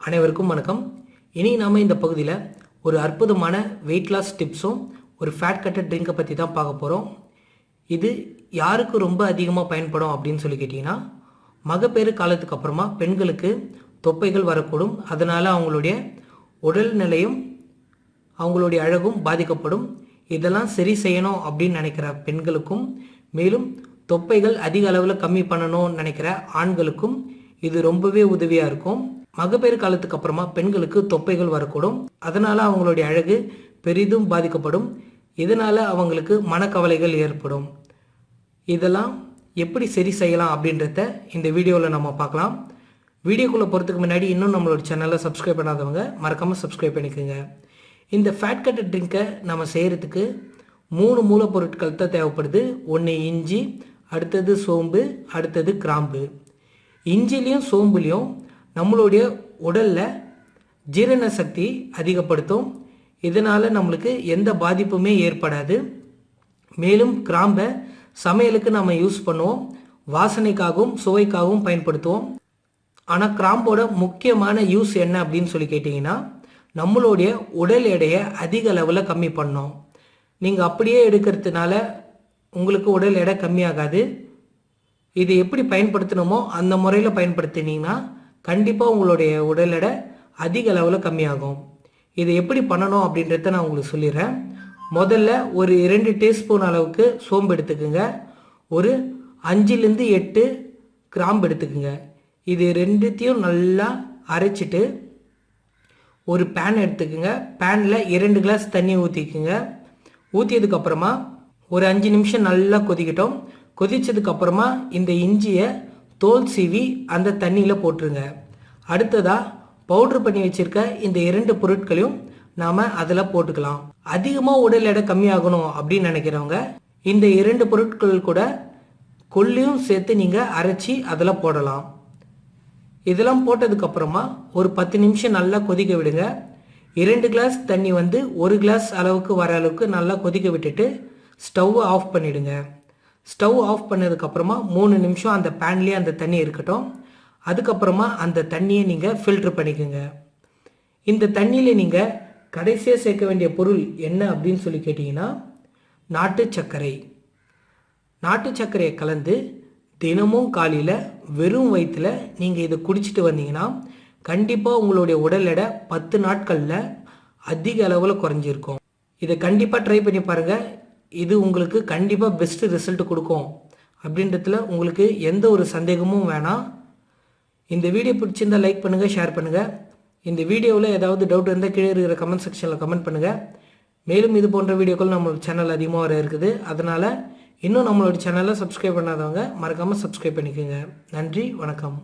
அனைவருக்கும் வணக்கம். இனி நாம் இந்த பகுதியில் ஒரு அற்புதமான வெயிட் லாஸ் டிப்ஸும் ஒரு ஃபேட் கட்ட ட்ரிங்கை பற்றி தான் பார்க்க போகிறோம் இது யாருக்கு ரொம்ப அதிகமாக பயன்படும் அப்படின்னு சொல்லி கேட்டிங்கன்னா மகப்பேறு காலத்துக்கு அப்புறமா பெண்களுக்கு தொப்பைகள் வரக்கூடும். அதனால் அவங்களுடைய உடல் நிலையும் அவங்களுடைய அழகும் பாதிக்கப்படும். இதெல்லாம் சரி செய்யணும் அப்படின்னு நினைக்கிற பெண்களுக்கும் மேலும் தொப்பைகள் அதிக அளவில் கம்மி பண்ணணும்னு நினைக்கிற ஆண்களுக்கும் இது ரொம்பவே உதவியாக இருக்கும். மகப்பேறு காலத்துக்கு அப்புறமா பெண்களுக்கு தொப்பைகள் வரக்கூடும். அதனால் அவங்களுடைய அழகு பெரிதும் பாதிக்கப்படும். இதனால் அவங்களுக்கு மனக்கவலைகள் ஏற்படும். இதெல்லாம் எப்படி சரி செய்யலாம் அப்படின்றத இந்த வீடியோவில் நம்ம பார்க்கலாம். வீடியோக்குள்ளே போகிறதுக்கு முன்னாடி இன்னும் நம்மளோட சேனலை சப்ஸ்கிரைப் பண்ணாதவங்க மறக்காமல் சப்ஸ்கிரைப் பண்ணிக்கோங்க. இந்த ஃபேட் கட் ட்ரிங்கை நம்ம செய்கிறதுக்கு மூணு மூலப்பொருட்கள் தான் தேவைப்படுது. ஒன்று இஞ்சி அடுத்தது சோம்பு அடுத்தது கிராம்பு. இஞ்சிலையும் சோம்புலையும் நம்மளுடைய உடலில் ஜீரண சக்தி அதிகப்படுத்தும். இதனால் நம்மளுக்கு எந்த பாதிப்புமே ஏற்படாது. மேலும் கிராம்பை சமையலுக்கு நம்ம யூஸ் பண்ணுவோம். வாசனைக்காகவும் சுவைக்காகவும் பயன்படுத்துவோம். ஆனால் கிராம்போட முக்கியமான யூஸ் என்ன அப்படின்னு சொல்லி கேட்டிங்கன்னா நம்மளுடைய உடல் எடையை அதிக அளவில் கம்மி பண்ணோம். நீங்கள் அப்படியே எடுக்கிறதுனால உங்களுக்கு உடல் எடை கம்மியாகாது. இது எப்படி பயன்படுத்தணுமோ அந்த முறையில் பயன்படுத்தினீங்கன்னா கண்டிப்பாக உங்களுடைய உடல் எடை அதிக அளவில் கம்மியாகும். இதை எப்படி பண்ணணும் அப்படின்றத நான் உங்களுக்கு சொல்லிடுறேன். முதல்ல ஒரு இரண்டு டீஸ்பூன் அளவுக்கு சோம்பு எடுத்துக்கோங்க. ஒரு அஞ்சுலேருந்து எட்டு கிராம்பு எடுத்துக்கோங்க. இது ரெண்டுத்தையும் நல்லா அரைச்சிட்டு ஒரு பேன் எடுத்துக்கோங்க. பேனில் இரண்டு கிளாஸ் தண்ணி ஊற்றிக்குங்க ஊற்றியதுக்கப்புறமா ஒரு அஞ்சு நிமிஷம் நல்லா கொதிக்கட்டும். கொதித்ததுக்கப்புறமா இந்த இஞ்சியை தோல் சீவி அந்த தண்ணியில் போட்டுருங்க. அடுத்ததாக பவுட்ரு பண்ணி வச்சுருக்க இந்த இரண்டு பொருட்களையும் நாம் அதில் போட்டுக்கலாம். அதிகமாக உடல் எடை கம்மியாகணும் அப்படின்னு நினைக்கிறவங்க இந்த இரண்டு பொருட்கள் கூட கொல்லியும் சேர்த்து நீங்கள் அரைச்சி அதில் போடலாம். இதெல்லாம் போட்டதுக்கப்புறமா ஒரு பத்து நிமிஷம் நல்லா கொதிக்க விடுங்க. இரண்டு கிளாஸ் தண்ணி வந்து ஒரு கிளாஸ் அளவுக்கு வர அளவுக்கு நல்லா கொதிக்க விட்டுட்டு ஸ்டவ்வை ஆஃப் பண்ணிவிடுங்க ஸ்டவ் ஆஃப் பண்ணதுக்கப்புறமா மூணு நிமிஷம் அந்த பேன்லேயே அந்த தண்ணி இருக்கட்டும். அதுக்கப்புறமா அந்த தண்ணியை நீங்கள் ஃபில்ட்ரு பண்ணிக்கோங்க. இந்த தண்ணியில் நீங்கள் கடைசியாக சேர்க்க வேண்டிய பொருள் என்ன அப்படின்னு சொல்லி கேட்டிங்கன்னா நாட்டு சர்க்கரை. நாட்டு சர்க்கரையை கலந்து தினமும் காலையில் வெறும் வயிற்றில் நீங்கள் இதை குடிச்சிட்டு வந்தீங்கன்னா கண்டிப்பாக உங்களுடைய உடல் எடை பத்து நாட்களில் அதிக அளவில் குறைஞ்சிருக்கும். இதை கண்டிப்பாக ட்ரை பண்ணி பாருங்கள் இது உங்களுக்கு கண்டிப்பாக பெஸ்ட்டு ரிசல்ட் கொடுக்கும். அப்படின்றதுல உங்களுக்கு எந்த ஒரு சந்தேகமும் வேணாம். இந்த வீடியோ பிடிச்சிருந்தால் லைக் பண்ணுங்கள் ஷேர் பண்ணுங்கள் இந்த வீடியோவில் ஏதாவது டவுட் இருந்தால் கீழே இருக்கிற கமெண்ட் செக்ஷனில் கமெண்ட் பண்ணுங்கள் மேலும் இது போன்ற வீடியோக்கள் நம்மளோட சேனல் அதிகமாக வர இருக்குது. அதனால் இன்னும் நம்மளோட சேனலை சப்ஸ்கிரைப் பண்ணாதவங்க மறக்காமல் சப்ஸ்கிரைப் பண்ணிக்கோங்க. நன்றி வணக்கம்.